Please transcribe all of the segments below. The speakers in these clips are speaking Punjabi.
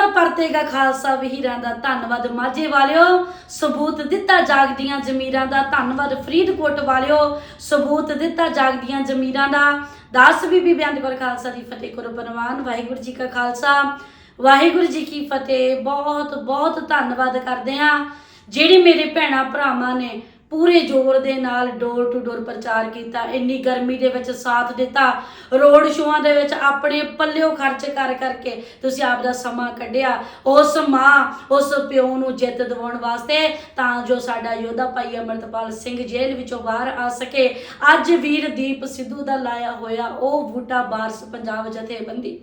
ਵਾਰ ਪਰਤੇਗਾ ਖਾਲਸਾ ਵਹੀਰਾਂ ਦਾ। ਧੰਨਵਾਦ ਮਾਝੇ ਵਾਲਿਓ, ਸਬੂਤ ਦਿੱਤਾ ਜਾਗਦੀਆਂ ਜ਼ਮੀਰਾਂ ਦਾ। ਧੰਨਵਾਦ ਫਰੀਦਕੋਟ ਵਾਲਿਓ, ਸਬੂਤ ਦਿੱਤਾ ਜਾਗਦੀਆਂ ਜ਼ਮੀਰਾਂ ਦਾ। ਦਾਸ ਬੀਬੀ ਬਿਆਨ ਕਰ ਖਾਲਸਾ ਦੀ ਫਤਿਹ ਕਰੋ ਪ੍ਰਵਾਨ ਵਾਹਿਗੁਰੂ ਜੀ ਕਾ ਖਾਲਸਾ। ਵਾਹਿਗੁਰੂ ਜੀ ਕੀ ਫਤਿਹ। ਬਹੁਤ ਬਹੁਤ ਧੰਨਵਾਦ ਕਰਦੇ ਹਾਂ। ਜਿਹੜੇ ਮੇਰੇ ਭੈਣਾ ਭਰਾਵਾਂ ਨੇ ਪੂਰੇ ਜ਼ੋਰ ਦੇ ਨਾਲ ਡੋਰ ਟੂ ਡੋਰ ਪ੍ਰਚਾਰ ਕੀਤਾ। ਇੰਨੀ ਗਰਮੀ ਦੇ ਵਿੱਚ ਸਾਥ ਦਿੱਤਾ। ਰੋਡ ਸ਼ੋਆਂ ਦੇ ਵਿੱਚ ਆਪਣੇ ਪੱਲਿਓ ਖਰਚ ਕਰ ਕਰਕੇ ਤੁਸੀਂ ਆਪ ਦਾ ਸਮਾਂ ਕੱਢਿਆ। ਉਸ ਮਾਂ, ਉਸ ਪਿਓ ਨੂੰ ਜਿੱਤ ਦਿਵਾਉਣ ਵਾਸਤੇ ਤਾਂ ਜੋ ਸਾਡਾ ਯੋਧਾ ਭਾਈ ਅਮਰਤਪਾਲ ਸਿੰਘ ਜੇਲ੍ਹ ਵਿੱਚੋਂ ਬਾਹਰ ਆ ਸਕੇ। ਅੱਜ ਵੀਰਦੀਪ ਸਿੱਧੂ ਦਾ ਲਾਇਆ ਹੋਇਆ ਉਹ ਬੂਟਾ ਬਾਰਸ ਪੰਜਾਬ ਜਥੇਬੰਦੀ।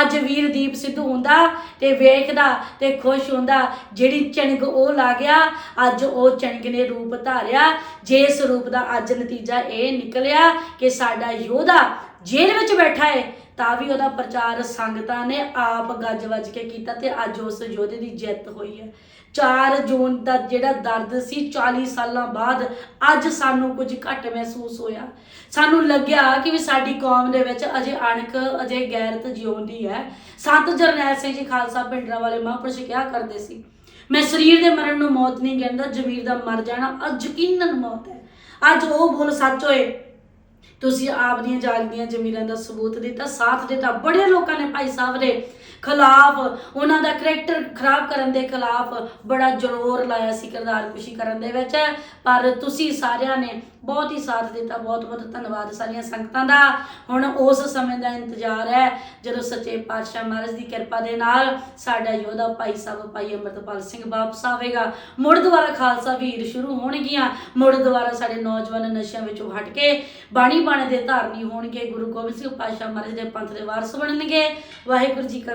ਅੱਜ ਵੀਰਦੀਪ ਸਿੱਧੂ ਹੁੰਦਾ ਤੇ ਵੇਖਦਾ ਤੇ ਖੁਸ਼ ਹੁੰਦਾ। ਜਿਹੜੀ ਚਣਗ ਉਹ ਲਾ ਗਿਆ, ਅੱਜ ਉਹ ਚਣਗ ਨੇ ਰੂਪ ਧਾਰੇ ਧਾਰਿਆ ਜਿਸ ਰੂਪ ਦਾ ਅੱਜ ਨਤੀਜਾ ਇਹ ਨਿਕਲਿਆ ਕਿ ਸਾਡਾ ਯੋਧਾ ਜੇਲ੍ਹ ਵਿੱਚ ਬੈਠਾ ਹੈ ਤਾਂ ਵੀ ਉਹਦਾ ਪ੍ਰਚਾਰ ਸੰਗਤਾਂ ਨੇ ਆਪ ਗੱਜ ਵੱਜ ਕੇ ਕੀਤਾ ਤੇ ਅੱਜ ਉਸ ਯੋਧੇ ਦੀ ਜਿੱਤ ਹੋਈ ਹੈ। 4 ਜੂਨ ਦਾ ਜਿਹੜਾ ਦਰਦ ਸੀ 40 ਸਾਲਾਂ ਬਾਅਦ ਅੱਜ ਸਾਨੂੰ ਕੁਝ ਘੱਟ ਮਹਿਸੂਸ ਹੋਇਆ। ਸਾਨੂੰ ਲੱਗਿਆ ਕਿ ਵੀ ਸਾਡੀ ਕੌਮ ਦੇ ਵਿੱਚ ਅਜੇ ਅਣਖ, ਅਜੇ ਗੈਰਤ ਜਿਉਂਦੀ ਹੈ। ਸੰਤ ਜਰਨੈਲ ਸਿੰਘ ਜੀ ਖਾਲਸਾ ਪਿੰਡਰਾ ਵਾਲੇ ਮਹਾਂਪੁਰਸ਼ ਕਿਹਾ ਕਰਦੇ ਸੀ ਮੈਂ ਸਰੀਰ ਦੇ ਮਰਨ ਨੂੰ ਮੌਤ ਨਹੀਂ ਕਹਿੰਦਾ, ਜ਼ਮੀਰ ਦਾ ਮਰ ਜਾਣਾ ਅੱਜ ਯਕੀਨਨ ਮੌਤ ਹੈ। ਅੱਜ ਉਹ ਬੋਲ, ਸੱਚ ਹੋਏ ਤੁਸੀਂ ਆਪ ਦੀਆਂ ਜਾਗਦੀਆਂ ਜ਼ਮੀਰਾਂ ਦਾ ਸਬੂਤ ਦਿੱਤਾ, ਸਾਥ ਦਿੱਤਾ। ਬੜੇ ਲੋਕਾਂ ਨੇ ਭਾਈ ਸਾਹਿਬ ਦੇ ਖਿਲਾਫ, ਉਹਨਾਂ ਦਾ ਕਰੈਕਟਰ ਖਰਾਬ ਕਰਨ ਦੇ ਖਿਲਾਫ ਬੜਾ ਜ਼ੋਰ ਲਾਇਆ ਸੀ ਕਿਰਦਾਰ ਖੁਸ਼ੀ ਕਰਨ ਦੇ ਵਿੱਚ। ਪਰ ਤੁਸੀਂ ਸਾਰਿਆਂ ਨੇ ਬਹੁਤ ਹੀ ਸਾਥ ਦਿੱਤਾ, ਬਹੁਤ ਬਹੁਤ ਧੰਨਵਾਦ ਸਾਰੀਆਂ ਸੰਗਤਾਂ ਦਾ। ਹੁਣ ਉਸ ਸਮੇਂ ਦਾ ਇੰਤਜ਼ਾਰ ਹੈ, ਜਦੋਂ ਸੱਚੇ ਪਾਤਸ਼ਾਹ ਮਹਾਰਾਜ ਦੀ ਕਿਰਪਾ ਦੇ ਨਾਲ ਸਾਡਾ ਯੋਧਾ ਭਾਈ ਸਾਹਿਬ, ਭਾਈ ਅਮਰਤਪਾਲ ਸਿੰਘ ਵਾਪਸ ਆਵੇਗਾ। ਮੁੜ ਦੁਬਾਰਾ ਖਾਲਸਾ ਵੀਰ ਸ਼ੁਰੂ ਹੋਣਗੀਆਂ। ਮੁੜ ਦੁਬਾਰਾ ਸਾਡੇ ਨੌਜਵਾਨ ਨਸ਼ਿਆਂ ਵਿੱਚੋਂ ਹਟ ਕੇ ਬਾਣੀ ਬਾਣੇ ਦੇ ਧਾਰਨੀ ਹੋਣਗੇ। ਗੁਰੂ ਗੋਬਿੰਦ ਸਿੰਘ ਪਾਤਸ਼ਾਹ ਮਹਾਰਾਜ ਦੇ ਪੰਥ ਦੇ ਵਾਰਸ ਬਣਨਗੇ। ਵਾਹਿਗੁਰੂ ਜੀ ਕਾ